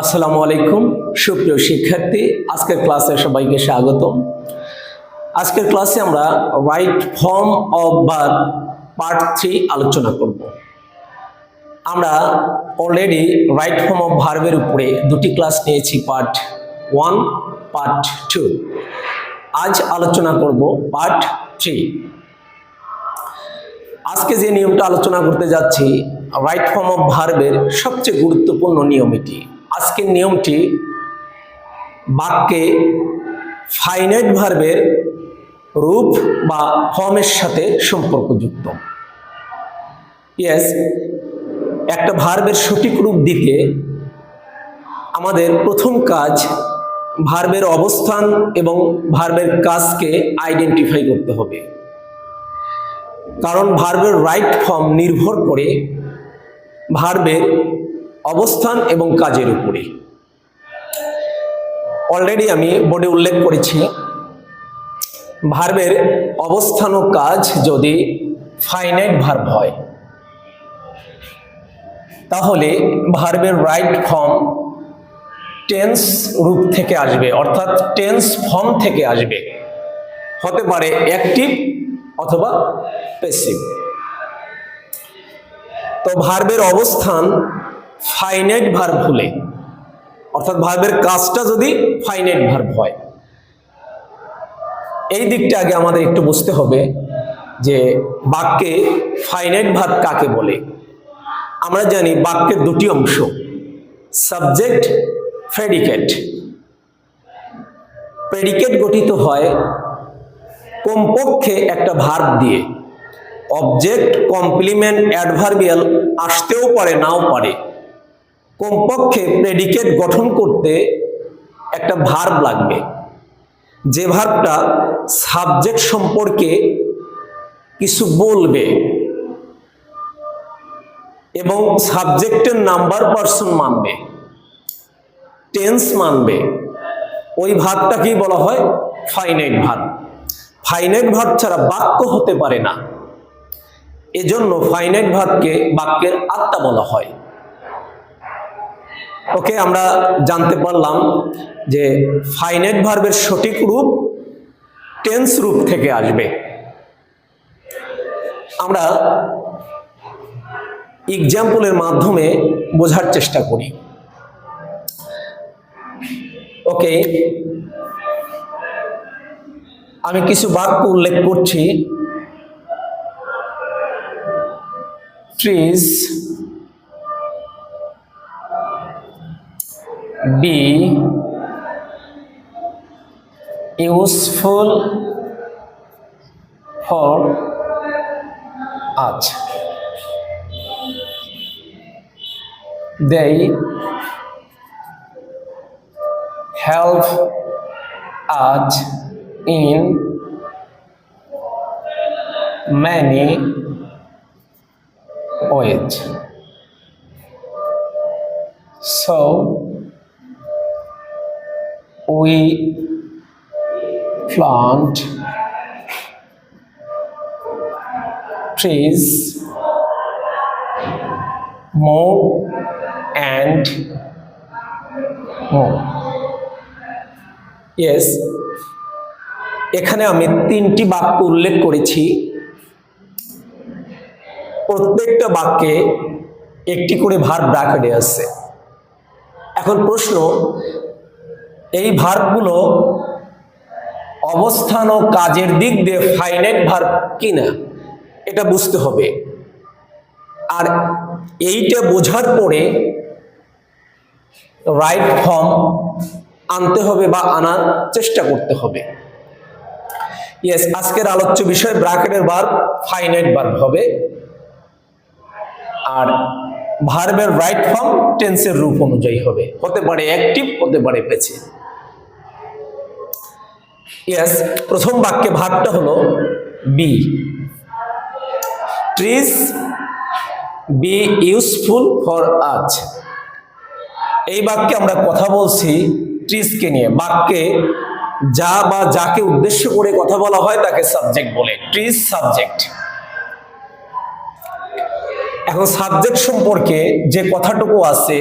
আসসালামু আলাইকুম। সুপ্রিয় শিক্ষার্থী, আজকের ক্লাসে সবাইকে স্বাগত আজকের ক্লাসে আমরা রাইট ফর্ম অফ বার পার্ট থ্রি আলোচনা করব। আমরা অলরেডি রাইট ফর্ম অফ ভার্বের উপরে দুটি ক্লাস নিয়েছি পার্ট ওয়ান পার্ট টু আজ আলোচনা করব পার্ট থ্রি আজকে যে নিয়মটা আলোচনা করতে যাচ্ছি রাইট ফর্ম অফ ভার্বের সবচেয়ে গুরুত্বপূর্ণ নিয়ম এটি। আজকের নিয়মটি বাক্যে ফাইনাইট ভার্বের রূপ বা ফর্মের সাথে সম্পর্কযুক্ত। ইয়েস একটা ভার্বের সঠিক রূপ দিতে আমাদের প্রথম কাজ ভার্বের অবস্থান এবং ভার্বের কাজকে আইডেন্টিফাই করতে হবে। কারণ ভার্বের রাইট ফর্ম নির্ভর করে ভার্বের অবস্থান এবং কাজের উপরে। অলরেডি আমি বোর্ডে উল্লেখ করেছি ভার্বের অবস্থান ও কাজ যদি ফাইনাইট ভার্ব হয়, তাহলে ভার্বের রাইট ফর্ম টেন্স রূপ থেকে আসবে, অর্থাৎ টেন্স ফর্ম থেকে আসবে। হতে পারে অ্যাক্টিভ অথবা প্যাসিভ তো ভার্বের অবস্থান ফাইনাইট ভার্ব হলে, অর্থাৎ ভার্বের কাজটা যদি ফাইনাইট ভার্ব হয়। এই দিকটা আগে আমাদের একটু বুঝতে হবে যে বাক্যে ফাইনাইট ভার্ব কাকে বলে। আমরা জানি বাক্যের দুটি অংশ সাবজেক্ট প্রেডিকেট প্রেডিকেট গঠিত হয় কমপক্ষে একটা ভার্ব দিয়ে। অবজেক্ট কমপ্লিমেন্ট অ্যাডভার্বিয়াল আসতেও পারে, নাও পারে। কমপক্ষে প্রেডিকেট গঠন করতে একটা ভার্ব লাগবে। যে ভার্বটা সাবজেক্ট সম্পর্কে কিছু বলবে এবং সাবজেক্টের নাম্বার পার্সন মানবে টেন্স মানবে, ওই ভাবটাকেই বলা হয় ফাইনাইট ভাব ফাইনাইট ভাব ছাড়া বাক্য হতে পারে না। এজন্য ফাইনাইট ভাবকে বাক্যের আত্মা বলা হয়। ওকে আমরা জানতে পারলাম যে ফাইনাইট ভার্বের সঠিক রূপ টেন্স রূপ থেকে আসবে। আমরা এক্সাম্পলের মাধ্যমে বোঝার চেষ্টা করি। ওকে, আমি কিছু বাক্য উল্লেখ করছি। Trees be useful for us. They help us in many we plant trees more and more. Yes, এখানে আমি তিনটি বাক্য উল্লেখ করেছি প্রত্যেকটা বাক্যে একটি করে ভার ব্রাকেটে আছে এখন প্রশ্ন এই ভার্বগুলো অবস্থান ও কাজের দিক দিয়ে ফাইনাইট ভার্ব কিনা, এটা বুঝতে হবে। আর এইটা বোঝার পরে রাইট ফর্ম আনতে হবে বা আনার চেষ্টা করতে হবে। ইয়েস আজকের আলোচ্য বিষয় ব্রাকেটের ভার্ব, ফাইনাইট ভার্ব হবে। আর ভার্বের রাইট ফর্ম টেন্সের রূপ অনুযায়ী হবে। হতে পারে অ্যাক্টিভ, হতে পারে পেছে ইয়েস প্রথম বাক্যে ভাগটা হলো be trees be useful for আজ এই বাক্যে আমরা কথা বলছি ট্রিজকে নিয়ে। বাক্যে যা বা যাকে উদ্দেশ্য করে কথা বলা হয় তাকে সাবজেক্ট বলে। ট্রিজ সাবজেক্ট এখন সাবজেক্ট সম্পর্কে যে কথাটুকু আছে,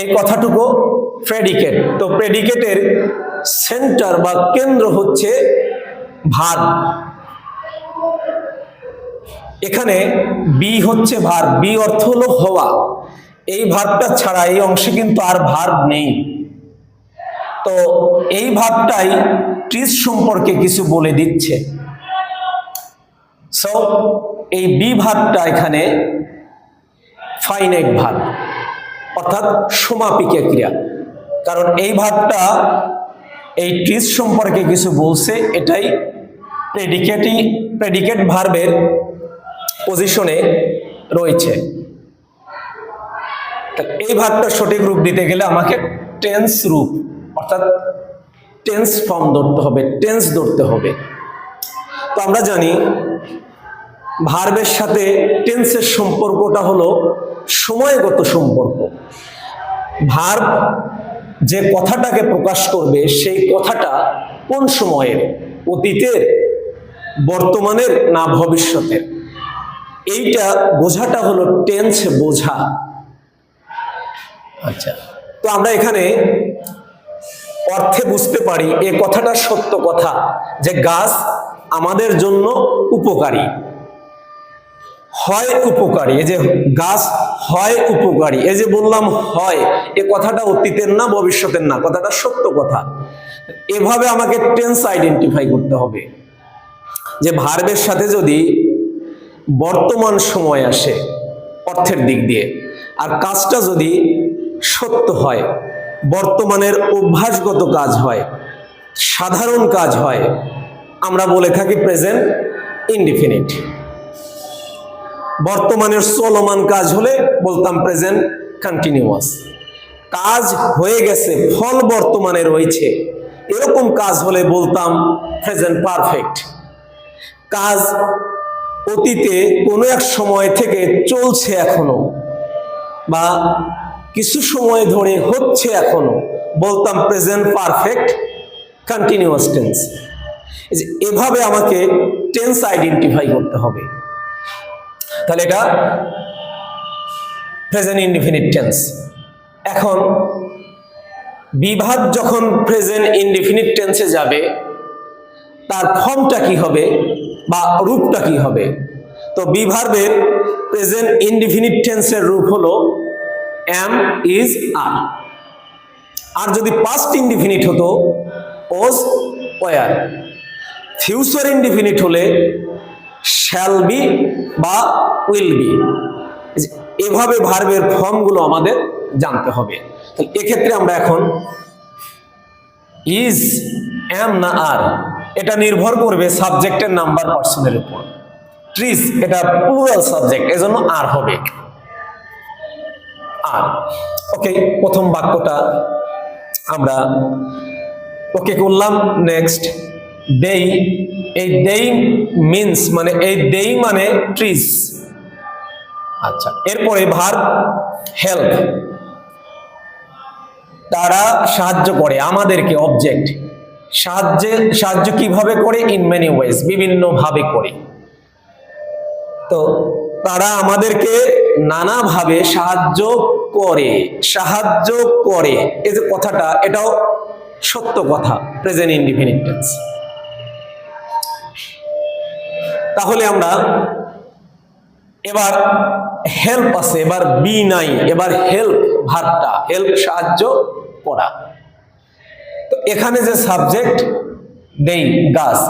এই কথাটুকু প্রেডিকেট তো প্রেডিকেটের সেন্টার বা কেন্দ্র হচ্ছে ভার। এখানে বি হচ্ছে ভার বি অর্থ হলো হওয়া। এই ভারটা ছাড়া এই অংশে কিন্তু আর ভার নেই। তো এই ভাবটাই ট্রিস সম্পর্কে কিছু বলে দিচ্ছে। সো এই বি ভাবটা এখানে ফাইনাইট ভাব অর্থাৎ সমাপিকা ক্রিয়া। কারণ এই ভাবটা এই ট্রিস সম্পর্কে কিছু বলছে, এটাই প্রেডিকেটই প্রেডিকেট ভার্বের পজিশনে রয়েছে। এই ভাবটা সঠিক রূপ দিতে গেলে আমাকে টেন্স রূপ, অর্থাৎ টেন্স ফর্ম ধরতে হবে টেন্স ধরতে হবে। তো আমরা জানি ভার্বের সাথে টেন্সের সম্পর্কটা হলো সময়গত সম্পর্ক। ভার্ব যে কথাটাকে প্রকাশ করবে সেই কথাটা কোন সময়ের? অতীতের বর্তমানের না ভবিষ্যতের? এইটা বোঝাটা হলো টেন্স বোঝা। আচ্ছা। তো আমরা এখানে অর্থে বুঝতে পারি এ কথাটা সত্য কথা যে গাছ আমাদের জন্য উপকারী। হয় উপকারী। এই যে গাছ হয় উপকারী। এই যে বললাম হয়, এ কথাটা অতীতের না, ভবিষ্যতের না, কথাটা সত্য কথা। এভাবে আমাকে টেন্স আইডেন্টিফাই করতে হবে। যে ভার্বের সাথে যদি বর্তমান সময় আসে অর্থের দিক দিয়ে, আর কাজটা যদি সত্য হয়, বর্তমানের অভ্যাসগত কাজ হয়, সাধারণ কাজ হয়, আমরা বলে থাকি প্রেজেন্ট ইনডিফিনিট বর্তমানের চলমান কাজ হলে বলতাম প্রেজেন্ট কন্টিনিউয়াস কাজ হয়ে গেছে, ফল বর্তমানে রয়েছে। এরকম কাজ হলে বলতাম প্রেজেন্ট পারফেক্ট কাজ অতীতে কোনো এক সময় থেকে চলছে এখনও বা কিছু সময় ধরে হচ্ছে এখনও, বলতাম প্রেজেন্ট পারফেক্ট কন্টিনিউয়াস টেন্স এভাবে আমাকে টেন্স আইডেন্টিফাই করতে হবে। তাহলে এটা প্রেজেন্ট ইনডিফিনিট টেন্স এখন, বিভাগ যখন প্রেজেন্ট ইনডিফিনিট টেন্সে যাবে, তার ফর্মটা কি হবে বা রূপটা কি হবে? তো বিভার্বের প্রেজেন্ট ইনডিফিনিট টেন্সের রূপ হলো এম ইজ আর আর যদি পাস্ট ইনডিফিনিট হতো ওজ ওয়ার ফিউচার ইনডিফিনিট হলে শ্যাল বি বা উইল বি এভাবে ভার্বের ফর্মগুলো আমাদের জানতে হবে। তাহলে এক্ষেত্রে আমরা এখন ইজ এম না আর এটা নির্ভর করবে সাবজেক্টের নাম্বার পার্সনের উপর। ট্রিজ এটা প্লুরাল সাবজেক্ট এজন্য আর হবে। আর ওকে প্রথম বাক্যটা আমরা ওকে করলাম নেক্সট দেই, এই দেই মিন্স মানে এই দেই মানে ট্রিজ আচ্ছা এরপরে ভার হেল্প তারা সাহায্য করে, আমাদেরকে অবজেক্ট সাহায্যে, সাহায্য কীভাবে করে? ইন মেনি ওয়েজ বিভিন্ন ভাবে করে। তো তারা আমাদেরকে নানাভাবে সাহায্য করে সাহায্য করে। এই যে কথাটা, এটাও সত্য কথা প্রেজেন্ট ইনডিফিনিট টেন্স তাহলে আমরা এবার হেল্প আছে, এবার বি নাই, এবার হেল্প ভাতটা হেল্প সাহায্য করা। তো এখানে যে সাবজেক্ট দেই গাছ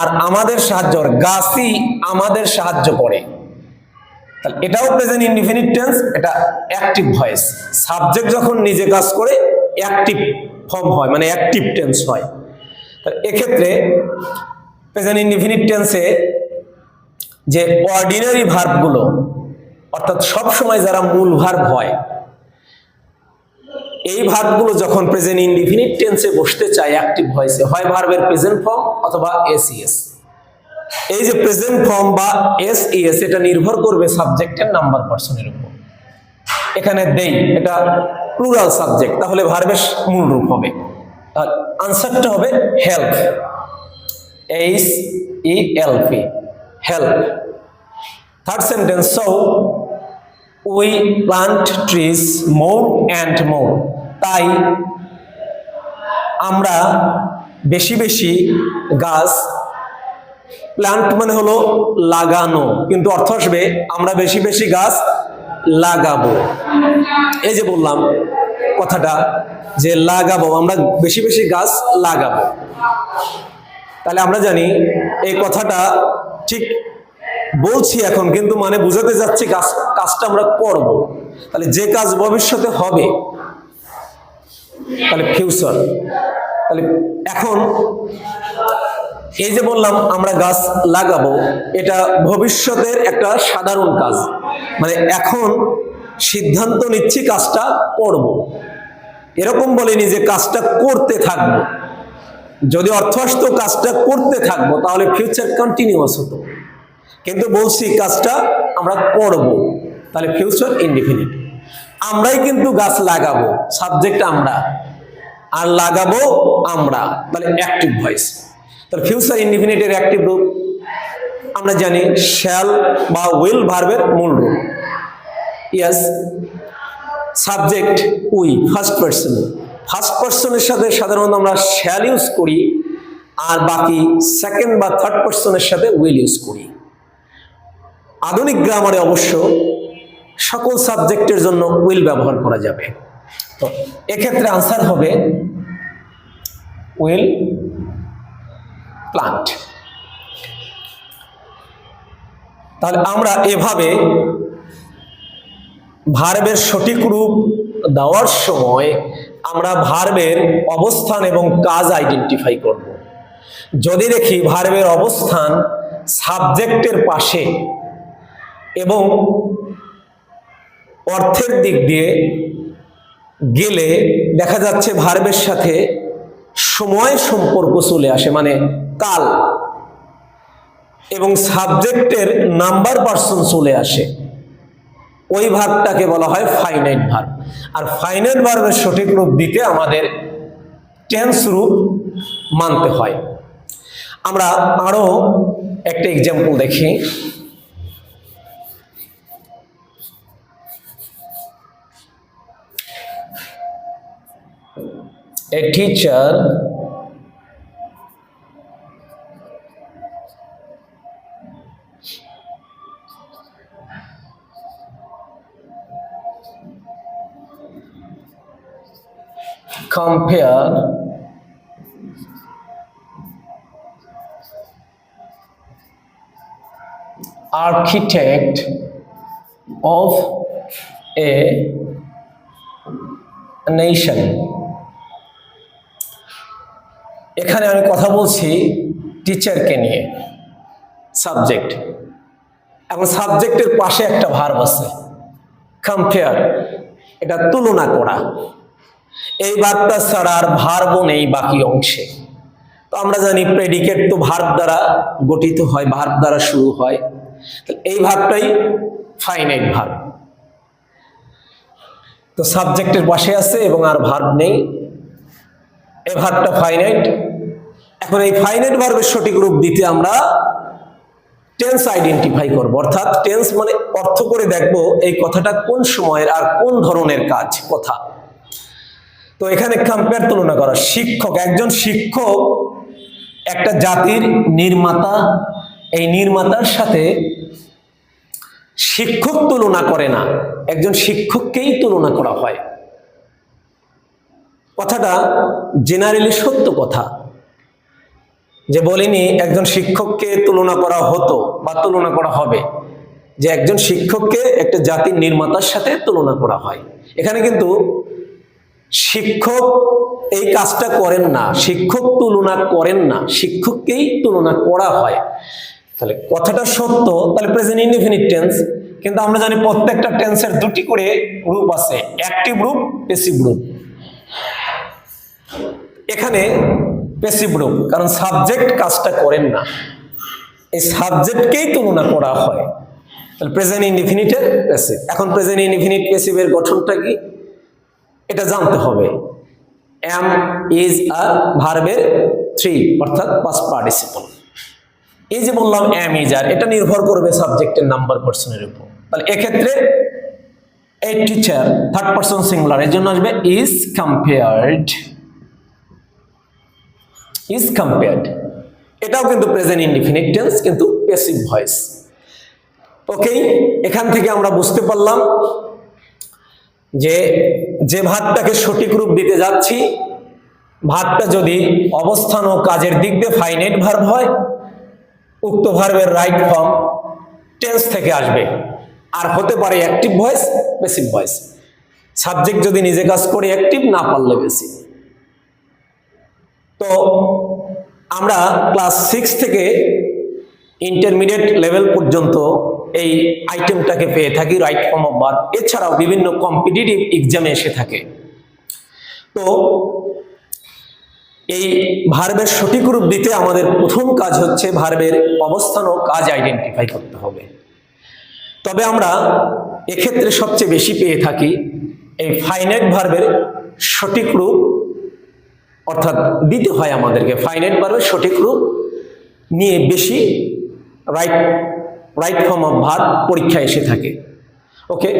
আর আমাদের সাহায্য গাছই আমাদের সাহায্য করে। তাহলে এটাও প্রেজেন্ট ইনডিফিনিট টেন্স এটা অ্যাক্টিভ ভয়েস সাবজেক্ট যখন নিজে কাজ করে অ্যাক্টিভ ফর্ম হয় মানে অ্যাক্টিভ টেন্স হয়। তাহলে এক্ষেত্রে প্রেজেন্ট ইনডিফিনিট টেন্সে যে অর্ডিনারি ভার্বগুলো অর্থাৎ সব সময় যারা মূল ভার্ব হয়, এই ভার্বগুলো যখন প্রেজেন্ট ইনডিফিনিট টেন্সে বসতে চায় অ্যাক্টিভ ভয়েসে হয় ভার্বের প্রেজেন্ট ফর্ম অথবা এসইএস এই যে প্রেজেন্ট ফর্ম বা এসইএস এটা নির্ভর করবে সাবজেক্টের নাম্বার পার্সনের উপর। এখানে দেই, এটা প্লুরাল সাবজেক্ট তাহলে ভার্বের মূল রূপ হবে। আর আনসারটা হবে help H E L P help third sentence so we plant trees more and more তাই আমরা বেশি বেশি গাছ প্লান্ট মানে হলো লাগানো, কিন্তু অর্থ আসবে আমরা বেশি বেশি গাছ লাগাবো। এই যে বললাম কথাটা যে লাগাবো, আমরা বেশি বেশি গাছ লাগাবো। তাহলে আমরা জানি এই কথাটা ঠিক বলছি এখন, কিন্তু মানে বুঝাতে যাচ্ছি কাজ, কাজটা আমরা করব। তাহলে যে কাজ ভবিষ্যতে হবে, তাহলে ফিউচার তাহলে এখন এই যে বললাম, আমরা গাছ লাগাবো, এটা ভবিষ্যতের একটা সাধারণ কাজ। মানে এখন সিদ্ধান্ত নিচ্ছি কাজটা করব। এরকম বলিনি যে কাজটা করতে থাকব। যদি অর্থ আসতো, কাজটা করতে থাকব, তাহলে ফিউচার কন্টিনিউয়াস হতো। কিন্তু বলছি, কাজটা আমরা করব, তাহলে ফিউচার ইনডিফিনিট আমরাই কিন্তু গাছ লাগাবো সাবজেক্ট আমরা। আর লাগাবো আমরা, তাহলে অ্যাক্টিভ ভয়েস তাহলে ফিউচার ইনডিফিনিটের অ্যাক্টিভ রূপ আমরা জানি শ্যাল বা উইল ভার্বের মূল রূপ as subject we first person first পার্সনের সাথে সাধারণত আমরা শ্যাল ইউজ করি, আর বাকি সেকেন্ড বা থার্ড পার্সনের সাথে উইল ইউজ করি। আধুনিক গ্রামারে অবশ্য সকল সাবজেক্টের জন্য উইল ব্যবহার করা যাবে। তো এক্ষেত্রে আনসার হবে উইল প্লান্ট তাহলে আমরা এভাবে ভার্বের সঠিক রূপ দেওয়ার সময় আমরা ভার্বের অবস্থান এবং কাজ আইডেন্টিফাই করব। যদি দেখি ভার্বের অবস্থান সাবজেক্টের পাশে এবং অর্থের দিক দিয়ে গেলে দেখা যাচ্ছে ভার্বের সাথে সময় সম্পর্ক চলে আসে মানে কাল এবং সাবজেক্টের নাম্বার পার্সন চলে আসে। ওই ভাগটাকে বলা হয় ফাইনাইট ভার্ব আর ফাইনাইট ভার্বের সঠিক রূপ দিতে আমাদের টেন্স রূপ মানতে হয়। আমরা আরও একটা এক্সাম্পল দেখি। A teacher compare architect of a nation. এখানে আমি কথা বলছি টিচারকে নিয়ে সাবজেক্ট এখন সাবজেক্টের পাশে একটা ভার্ব আছে কম্পেয়ার এটা তুলনা করা। এই ভার্বটা ছাড়া আর ভার্বও নেই বাকি অংশে। তো আমরা জানি প্রেডিকেট তো ভার্ব দ্বারা গঠিত হয়, ভার্ব দ্বারা শুরু হয়। এই ভার্বটাই ফাইনাইট ভার্ব। তো সাবজেক্টের পাশে আছে এবং আর ভার্ব নেই। এই ভার্বটা ফাইনাইট এখন এই ফাইনাইট ভার্বের সঠিক রূপ দিতে আমরা টেন্স আইডেন্টিফাই করব। অর্থাৎ টেন্স মানে অর্থ করে দেখব এই কথাটা কোন সময়ের আর কোন ধরনের কাজ, কথা। তো এখানে কম্পেয়ার তুলনা করা। শিক্ষক, একজন শিক্ষক একটা জাতির নির্মাতা, এই নির্মাতার সাথে শিক্ষক তুলনা করে না। একজন শিক্ষককেই তুলনা করা হয়। কথাটা জেনারেলি সত্য কথা। যে বলিনি, একজন শিক্ষককে তুলনা করা হতো বা তুলনা করা হবে। যে একজন শিক্ষককে একটা জাতির নির্মাতার সাথে তুলনা করা হয়। এখানে কিন্তু শিক্ষক এই কাজটা করেন না, শিক্ষক তুলনা করেন না, শিক্ষককেই তুলনা করা হয়। তাহলে কথাটা সত্য, তাহলে প্রেজেন্ট ইনডিফিনিট টেন্স কিন্তু আমরা জানি প্রত্যেকটা টেন্সের দুটি করে রূপ আছে অ্যাক্টিভ রূপ পেসিভ রূপ এখানে পেসিভ রূপ কারণ সাবজেক্ট কাজটা করেন না। এই সাবজেক্টকেই তুলনা করা হয়। তাহলে প্রেজেন্ট ইনডিফিনিটের পেসিভ এখন প্রেজেন্ট ইনডিফিনিট পেসিভের গঠনটা কি? এটা জানতে হবে। এম ইজ আর ভার্বের থ্রি অর্থাৎ পাস পার্টিসিপল এই যে বললাম এম ইজ আর এটা নির্ভর করবে সাবজেক্টের নাম্বার পার্সনের উপর। তাহলে এক্ষেত্রে a teacher third person singular এর জন্য আসবে ইজ কম্পেয়ার্ড ইজ কম্পেয়ার্ড এটাও কিন্তু প্রেজেন্ট ইনডিফিনিট টেন্স কিন্তু প্যাসিভ ভয়েস ওকে এখান থেকে আমরা বুঝতে পারলাম যে যে ভাতটাকে সঠিক রূপ দিতে যাচ্ছি, ভাতটা যদি অবস্থান ও কাজের দিক দিয়ে ফাইনাইট ভার্ব হয়, উক্ত ভার্বের রাইট ফর্ম টেন্স থেকে আসবে। আর হতে পারে active voice passive voice subject যদি নিজে কাজ করে অ্যাক্টিভ না পারলে বেশি তো আমরা ক্লাস সিক্স থেকে ইন্টারমিডিয়েট লেভেল পর্যন্ত এই আইটেমটাকে পেয়ে থাকি রাইট ফর্ম অফ বার্থ এছাড়াও বিভিন্ন কম্পিটিটিভ এক্সামে এসে থাকে। তো এই ভার্বের সঠিক রূপ দিতে আমাদের প্রথম কাজ হচ্ছে ভার্বের অবস্থান ও কাজ আইডেন্টিফাই করতে হবে। তবে আমরা এক্ষেত্রে সবচেয়ে বেশি পেয়ে থাকি এই ফাইনাইট ভার্বের সঠিক রূপ, অর্থাৎ দিতে হয় আমাদেরকে। ফাইনাইট ভার্বের সঠিক রূপ নিয়ে বেশি right right form of verb পরীক্ষা এসে থাকে। ওকে